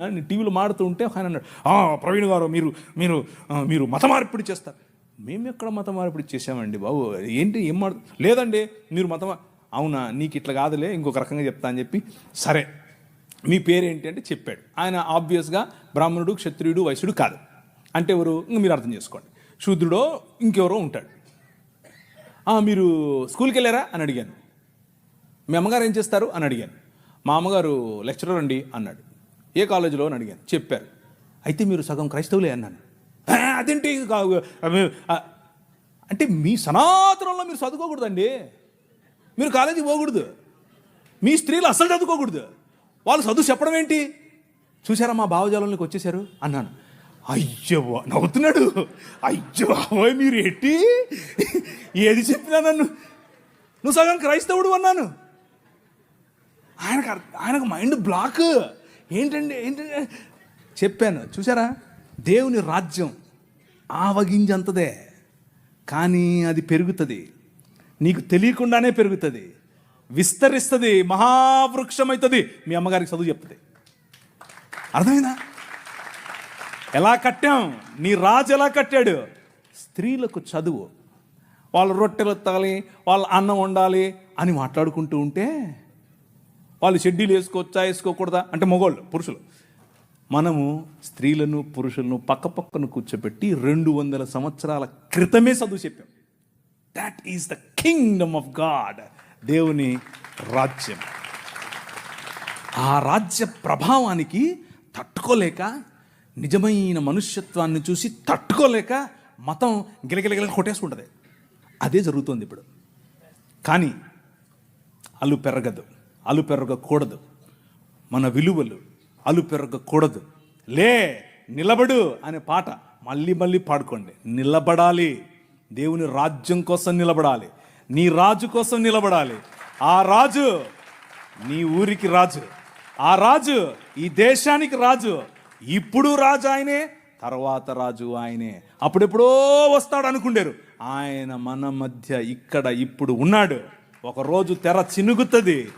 అని టీవీలో మాడుతూ ఉంటే ఒక ఆయన అన్నాడు ప్రవీణ్ గారు మీరు మీరు మీరు మత మార్పిడి చేస్తారు. మేము ఎక్కడ మత మార్పిడి చేసామండి బాబు? ఏంటి ఏం మాడు లేదండి మీరు మత అవునా నీకు ఇట్లా కాదులే ఇంకొక రకంగా చెప్తా అని చెప్పి సరే మీ పేరేంటి అంటే చెప్పాడు. ఆయన ఆబ్వియస్గా బ్రాహ్మణుడు క్షత్రియుడు వైశ్యుడు కాదు. అంటే ఎవరు? ఇంక మీరు అర్థం చేసుకోండి. శూద్రుడో ఇంకెవరో ఉంటాడు. మీరు స్కూల్కి వెళ్ళారా అని అడిగాను. మీ అమ్మగారు ఏం చేస్తారు? అని అడిగాను. మా అమ్మగారు లెక్చరర్ అండి అన్నాడు. ఏ కాలేజీలో అని అడిగాను. చెప్పారు. అయితే మీరు సగం క్రైస్తవులే అన్నాను. అదేంటి? కా- అంటే మీ సనాతనంలో మీరు చదువుకోకూడదండి. మీరు కాలేజీకి పోకూడదు. మీ స్త్రీలు అస్సలు చదువుకోకూడదు. వాళ్ళు చదువు చెప్పడం ఏంటి? చూసారా మా భావజాలంలోకి వచ్చేసారు అన్నాను. అయ్యో నవ్వుతున్నాడు. అయ్యో బాబోయ్ మీరు ఎట్టి? ఏది చెప్పినా నన్ను? నువ్వు సగం క్రైస్తవుడు అన్నాను. ఆయనకు ఆయనకు మైండ్ బ్లాక్. ఏంటండి ఏంటంటే చెప్పాను చూసారా దేవుని రాజ్యం ఆవగింజంతదే కానీ అది పెరుగుతుంది. నీకు తెలియకుండానే పెరుగుతుంది. విస్తరిస్తుంది మహావృక్షం అవుతుంది మీ అమ్మగారికి చదువు చెప్తుంది అర్థమైందా? ఎలా కట్టాం? నీ రాజు ఎలా కట్టాడు? స్త్రీలకు చదువు. వాళ్ళు రొట్టెలు ఎత్తాలి వాళ్ళ అన్నం వండాలి అని మాట్లాడుకుంటూ ఉంటే వాళ్ళు షెడ్యూల్ వేసుకోవచ్చా వేసుకోకూడదా? అంటే మగవాళ్ళు పురుషులు. మనము స్త్రీలను పురుషులను పక్క పక్కన కూర్చోబెట్టి రెండు వందల సంవత్సరాల క్రితమే చదువు చెప్పాం. That is the kingdom of God దేవుని రాజ్యం. ఆ రాజ్య ప్రభావానికి తట్టుకోలేక నిజమైన మనుష్యత్వాన్ని చూసి తట్టుకోలేక మతం గిలగిలగిల కొట్టేసుకుంటుంది. అదే జరుగుతుంది ఇప్పుడు. కానీ అల్లు పెరగదు. అలుపెరగకూడదు. మన విలువలు అలు పెరగకూడదు లే నిలబడు అనే పాట మళ్ళీ మళ్ళీ పాడుకోండి. నిలబడాలి. దేవుని రాజ్యం కోసం నిలబడాలి. నీ రాజు కోసం నిలబడాలి. ఆ రాజు నీ ఊరికి రాజు. ఆ రాజు ఈ దేశానికి రాజు. ఇప్పుడు రాజు ఆయనే తర్వాత రాజు ఆయనే. అప్పుడెప్పుడో వస్తాడు అనుకుండారు. ఆయన మన మధ్య ఇక్కడ ఇప్పుడు ఉన్నాడు. ఒకరోజు తెర చినుగుతుంది.